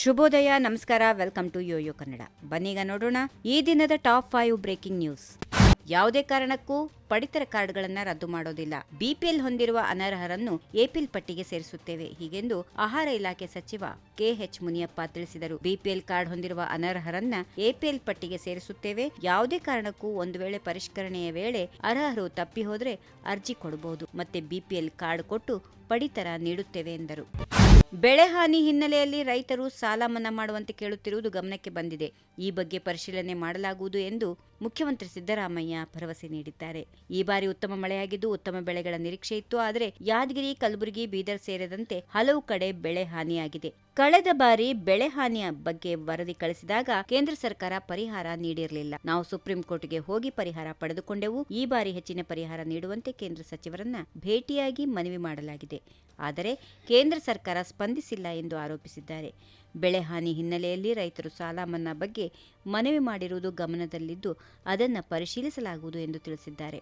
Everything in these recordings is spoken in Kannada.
ಶುಭೋದಯ, ನಮಸ್ಕಾರ, ವೆಲ್ಕಮ್ ಟು ಯೋಯೋ ಕನ್ನಡ. ಬನ್ನೀಗ ನೋಡೋಣ ಈ ದಿನದ ಟಾಪ್ ಫೈವ್ ಬ್ರೇಕಿಂಗ್ ನ್ಯೂಸ್. ಯಾವುದೇ ಕಾರಣಕ್ಕೂ ಪಡಿತರ ಕಾರ್ಡ್ಗಳನ್ನು ರದ್ದು ಮಾಡೋದಿಲ್ಲ. ಬಿಪಿಎಲ್ ಹೊಂದಿರುವ ಅನರ್ಹರನ್ನು ಎಪಿಎಲ್ ಪಟ್ಟಿಗೆ ಸೇರಿಸುತ್ತೇವೆ. ಹೀಗೆಂದು ಆಹಾರ ಇಲಾಖೆ ಸಚಿವ ಕೆಎಚ್ ಮುನಿಯಪ್ಪ ತಿಳಿಸಿದರು. ಬಿಪಿಎಲ್ ಕಾರ್ಡ್ ಹೊಂದಿರುವ ಅನರ್ಹರನ್ನ ಎಪಿಎಲ್ ಪಟ್ಟಿಗೆ ಸೇರಿಸುತ್ತೇವೆ. ಯಾವುದೇ ಕಾರಣಕ್ಕೂ ಒಂದು ವೇಳೆ ಪರಿಷ್ಕರಣೆಯ ವೇಳೆ ಅರ್ಹರು ತಪ್ಪಿ ಹೋದರೆ ಅರ್ಜಿ ಕೊಡಬಹುದು ಮತ್ತೆ ಬಿಪಿಎಲ್ ಕಾರ್ಡ್ ಕೊಟ್ಟು ಪಡಿತರ ನೀಡುತ್ತೇವೆ ಎಂದರು. ಬೆಳೆ ಹಾನಿ ಹಿನ್ನೆಲೆಯಲ್ಲಿ ರೈತರು ಸಾಲ ಮನ್ನಾ ಮಾಡುವಂತೆ ಕೇಳುತ್ತಿರುವುದು ಗಮನಕ್ಕೆ ಬಂದಿದೆ. ಈ ಬಗ್ಗೆ ಪರಿಶೀಲನೆ ಮಾಡಲಾಗುವುದು ಎಂದು ಮುಖ್ಯಮಂತ್ರಿ ಸಿದ್ದರಾಮಯ್ಯ ಭರವಸೆ ನೀಡಿದ್ದಾರೆ. ಈ ಬಾರಿ ಉತ್ತಮ ಮಳೆಯಾಗಿದ್ದು ಉತ್ತಮ ಬೆಳೆಗಳ ನಿರೀಕ್ಷೆ ಇತ್ತು. ಆದರೆ ಯಾದಗಿರಿ, ಕಲಬುರಗಿ, ಬೀದರ್ ಸೇರಿದಂತೆ ಹಲವು ಕಡೆ ಬೆಳೆ ಹಾನಿಯಾಗಿದೆ. ಕಳೆದ ಬಾರಿ ಬೆಳೆ ಹಾನಿಯ ಬಗ್ಗೆ ವರದಿ ಕಳಿಸಿದಾಗ ಕೇಂದ್ರ ಸರ್ಕಾರ ಪರಿಹಾರ ನೀಡಿರಲಿಲ್ಲ. ನಾವು ಸುಪ್ರೀಂ ಕೋರ್ಟ್ಗೆ ಹೋಗಿ ಪರಿಹಾರ ಪಡೆದುಕೊಂಡೆವು. ಈ ಬಾರಿ ಹೆಚ್ಚಿನ ಪರಿಹಾರ ನೀಡುವಂತೆ ಕೇಂದ್ರ ಸಚಿವರನ್ನ ಭೇಟಿಯಾಗಿ ಮನವಿ ಮಾಡಲಾಗಿದೆ. ಆದರೆ ಕೇಂದ್ರ ಸರ್ಕಾರ ಸ್ಪಂದಿಸಿಲ್ಲ ಎಂದು ಆರೋಪಿಸಿದ್ದಾರೆ. ಬೆಳೆ ಹಾನಿ ಹಿನ್ನೆಲೆಯಲ್ಲಿ ರೈತರು ಸಾಲ ಮನ್ನಾ ಬಗ್ಗೆ ಮನವಿ ಮಾಡಿರುವುದು ಗಮನದಲ್ಲಿದ್ದು ಅದನ್ನು ಪರಿಶೀಲಿಸಲಾಗುವುದು ಎಂದು ತಿಳಿಸಿದ್ದಾರೆ.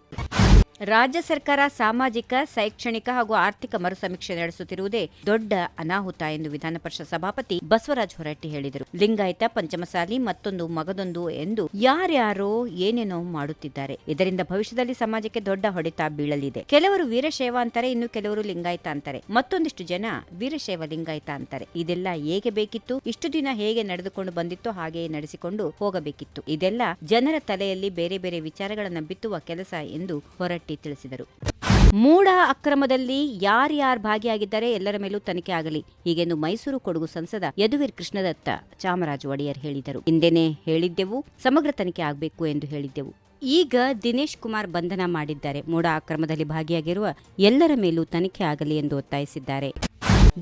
ರಾಜ್ಯ ಸರ್ಕಾರ ಸಾಮಾಜಿಕ, ಶೈಕ್ಷಣಿಕ ಹಾಗೂ ಆರ್ಥಿಕ ಮರುಸಮೀಕ್ಷೆ ನಡೆಸುತ್ತಿರುವುದೇ ದೊಡ್ಡ ಅನಾಹುತ ಎಂದು ವಿಧಾನ ಪರಿಷತ್ ಸಭಾಪತಿ ಬಸವರಾಜ ಹೊರಟ್ಟಿ ಹೇಳಿದರು. ಲಿಂಗಾಯತ, ಪಂಚಮಸಾಲಿ, ಮತ್ತೊಂದು ಮಗದೊಂದು ಎಂದು ಯಾರ್ಯಾರೋ ಏನೇನೋ ಮಾಡುತ್ತಿದ್ದಾರೆ. ಇದರಿಂದ ಭವಿಷ್ಯದಲ್ಲಿ ಸಮಾಜಕ್ಕೆ ದೊಡ್ಡ ಹೊಡೆತ ಬೀಳಲಿದೆ. ಕೆಲವರು ವೀರಶೈವ ಅಂತಾರೆ, ಇನ್ನು ಕೆಲವರು ಲಿಂಗಾಯತ ಅಂತಾರೆ. ಮತ್ತೊಂದಿಷ್ಟು ಜನ ವೀರಶೈವ ಲಿಂಗಾಯತ ಅಂತಾರೆ. ಇದೆಲ್ಲ ಹೇಗೆ ಬೇಕಿತ್ತು, ಇಷ್ಟು ದಿನ ಹೇಗೆ ನಡೆದುಕೊಂಡು ಬಂದಿತ್ತು ಹಾಗೆಯೇ ನಡೆಸಿಕೊಂಡು ಹೋಗಬೇಕಿತ್ತು. ಇದೆಲ್ಲ ಜನರ ತಲೆಯಲ್ಲಿ ಬೇರೆ ಬೇರೆ ವಿಚಾರಗಳನ್ನು ಬಿತ್ತುವ ಕೆಲಸ ಎಂದು ಹೊರಟ್ಟಿ ತಿಳಿಸಿದರು. ಮೂಡ ಅಕ್ರಮದಲ್ಲಿ ಯಾರ್ಯಾರು ಭಾಗಿಯಾಗಿದ್ದಾರೆ ಎಲ್ಲರ ಮೇಲೂ ತನಿಖೆ ಆಗಲಿ. ಹೀಗೆಂದು ಮೈಸೂರು ಕೊಡಗು ಸಂಸದ ಯದುವೀರ್ ಕೃಷ್ಣದತ್ತ ಚಾಮರಾಜ ಒಡೆಯರ್ ಹೇಳಿದರು. ಹಿಂದೆನೇ ಹೇಳಿದ್ದೆವು, ಸಮಗ್ರ ತನಿಖೆ ಆಗಬೇಕು ಎಂದು ಹೇಳಿದ್ದೆವು. ಈಗ ದಿನೇಶ್ ಕುಮಾರ್ ಬಂಧನ ಮಾಡಿದ್ದಾರೆ. ಮೂಡ ಅಕ್ರಮದಲ್ಲಿ ಭಾಗಿಯಾಗಿರುವ ಎಲ್ಲರ ಮೇಲೂ ತನಿಖೆ ಆಗಲಿ ಎಂದು ಒತ್ತಾಯಿಸಿದ್ದಾರೆ.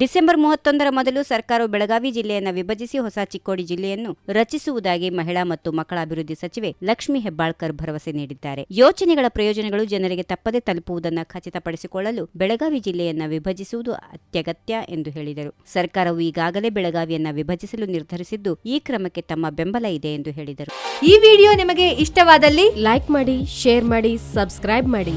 ಡಿಸೆಂಬರ್ ಮೂವತ್ತೊಂದರ ಮೊದಲು ಸರ್ಕಾರವು ಬೆಳಗಾವಿ ಜಿಲ್ಲೆಯನ್ನು ವಿಭಜಿಸಿ ಹೊಸ ಚಿಕ್ಕೋಡಿ ಜಿಲ್ಲೆಯನ್ನು ರಚಿಸುವುದಾಗಿ ಮಹಿಳಾ ಮತ್ತು ಮಕ್ಕಳ ಅಭಿವೃದ್ಧಿ ಸಚಿವೆ ಲಕ್ಷ್ಮಿ ಹೆಬ್ಬಾಳ್ಕರ್ ಭರವಸೆ ನೀಡಿದ್ದಾರೆ. ಯೋಜನೆಗಳ ಪ್ರಯೋಜನಗಳು ಜನರಿಗೆ ತಪ್ಪದೆ ತಲುಪುವುದನ್ನು ಖಚಿತಪಡಿಸಿಕೊಳ್ಳಲು ಬೆಳಗಾವಿ ಜಿಲ್ಲೆಯನ್ನು ವಿಭಜಿಸುವುದು ಅತ್ಯಗತ್ಯ ಎಂದು ಹೇಳಿದರು. ಸರ್ಕಾರವು ಈಗಾಗಲೇ ಬೆಳಗಾವಿಯನ್ನು ವಿಭಜಿಸಲು ನಿರ್ಧರಿಸಿದ್ದು ಈ ಕ್ರಮಕ್ಕೆ ತಮ್ಮ ಬೆಂಬಲ ಇದೆ ಎಂದು ಹೇಳಿದರು. ಈ ವಿಡಿಯೋ ನಿಮಗೆ ಇಷ್ಟವಾದಲ್ಲಿ ಲೈಕ್ ಮಾಡಿ, ಶೇರ್ ಮಾಡಿ, ಸಬ್ಸ್ಕ್ರೈಬ್ ಮಾಡಿ.